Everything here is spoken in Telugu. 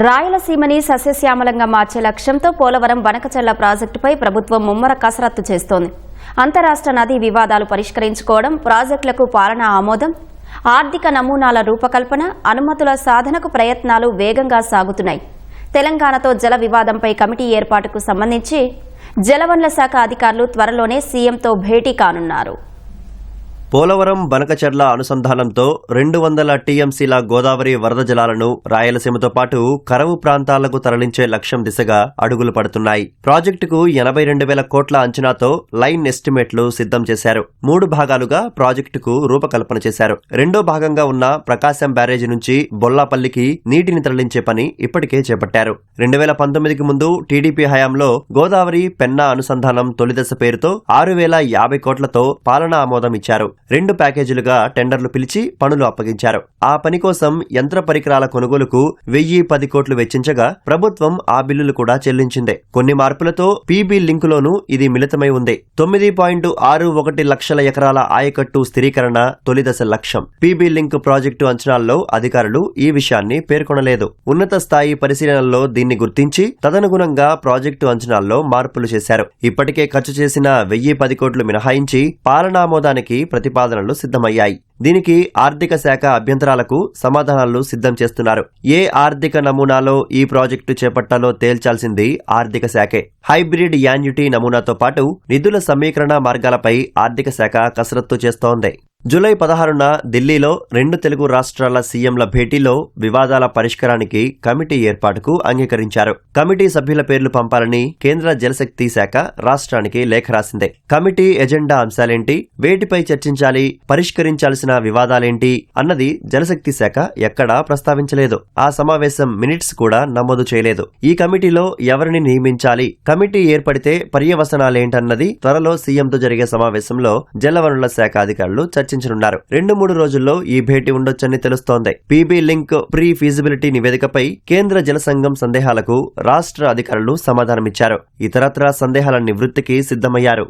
రాయలసీమని సస్యశ్యామలంగా మార్చే లక్ష్యంతో పోలవరం బనకచర్ల ప్రాజెక్టుపై ప్రభుత్వం ముమ్మర కసరత్తు చేస్తోంది. అంతరాష్ట్ర నదీ వివాదాలు పరిష్కరించుకోవడం ప్రాజెక్టులకు పాలనా ఆమోదం ఆర్థిక నమూనాల రూపకల్పన అనుమతుల సాధనకు ప్రయత్నాలు వేగంగా సాగుతున్నాయి. తెలంగాణతో జల వివాదంపై కమిటీ ఏర్పాటుకు సంబంధించి జలవనరుల శాఖ అధికారులు త్వరలోనే సీఎంతో భేటీ కానున్నారు. పోలవరం బనకచెర్ల అనుసంధానంతో రెండు వందల టీఎంసీల గోదావరి వరద జలాలను రాయలసీమతో పాటు కరవు ప్రాంతాలకు తరలించే లక్ష్యం దిశగా అడుగులు పడుతున్నాయి. ప్రాజెక్టుకు ఎనభై రెండు వేల కోట్ల అంచనాతో లైన్ ఎస్టిమేట్లు సిద్ధం చేశారు. మూడు భాగాలుగా ప్రాజెక్టుకు రూపకల్పన చేశారు. రెండో భాగంగా ఉన్న ప్రకాశం బ్యారేజీ నుంచి బొల్లాపల్లికి నీటిని తరలించే పని ఇప్పటికే చేపట్టారు. రెండు వేల పంతొమ్మిదికి ముందు టీడీపీ హయాంలో గోదావరి పెన్నా అనుసంధానం తొలిదశ పేరుతో ఆరు వేల యాభై కోట్లతో పాలనా ఆమోదం ఇచ్చారు. రెండు ప్యాకేజీలుగా టెండర్లు పిలిచి పనులు అప్పగించారు. ఆ పని కోసం యంత్ర పరికరాల కొనుగోలుకు వెయ్యి పది కోట్లు వెచ్చించగా ప్రభుత్వం ఆ బిల్లులు కూడా చెల్లించింది. కొన్ని మార్పులతో పీబీ లింకులోనూ ఇది మిళితమై ఉంది. తొమ్మిది పాయింట్ ఆరు ఒకటి లక్షల ఎకరాల ఆయకట్టు స్థిరీకరణ తొలిదశ లక్ష్యం. పీబీ లింక్ ప్రాజెక్టు అంచనాల్లో అధికారులు ఈ విషయాన్ని పేర్కొనలేదు. ఉన్నత స్థాయి పరిశీలనల్లో దీన్ని గుర్తించి తదనుగుణంగా ప్రాజెక్టు అంచనాల్లో మార్పులు చేశారు. ఇప్పటికే ఖర్చు చేసిన వెయ్యి పది కోట్లు మినహాయించి పాలనామోదానికి ప్రతిపాదనలు సిద్ధమయ్యాయి. దీనికి ఆర్థిక శాఖ అభ్యంతరాలకు సమాధానాలు సిద్ధం చేస్తున్నారు. ఏ ఆర్థిక నమూనాలో ఈ ప్రాజెక్టు చేపట్టాలో తేల్చాల్సింది ఆర్థిక శాఖే. హైబ్రిడ్ యాన్యుటీ నమూనాతో పాటు నిధుల సమీకరణ మార్గాలపై ఆర్థిక శాఖ కసరత్తు చేస్తోంది. జూలై పదహారున ఢిల్లీలో రెండు తెలుగు రాష్ట్రాల సీఎంల భేటీలో వివాదాల పరిష్కారానికి కమిటీ ఏర్పాటుకు అంగీకరించారు. కమిటీ సభ్యుల పేర్లు పంపాలని కేంద్ర జలశక్తి శాఖ రాష్ట్రానికి లేఖ రాసింది. Committee agenda అంశాలేంటి? వేటిపై చర్చించాలి? పరిష్కరించాల్సిన వివాదాలేంటి? అన్నది జలశక్తి శాఖ ఎక్కడా ప్రస్తావించలేదు. ఆ సమావేశం మినిట్స్ కూడా నమోదు చేయలేదు. ఈ కమిటీలో ఎవరిని నియమించాలి? కమిటీ ఏర్పడితే పర్యవసనాలేంటన్నది త్వరలో సీఎంతో జరిగే సమావేశంలో జలవనరుల శాఖ అధికారులు చర్చించనున్నారు రెండు మూడు రోజుల్లో ఈ భేటీ ఉండొచ్చని తెలుస్తోంది. పీబీ లింక్ ప్రీ ఫీజిబిలిటీ నివేదికపై కేంద్ర జల సంఘం సందేహాలకు రాష్ట్ర అధికారులు సమాధానమిచ్చారు. ఇతరత్రా సందేహాల నివృత్తికి సిద్ధమయ్యారు.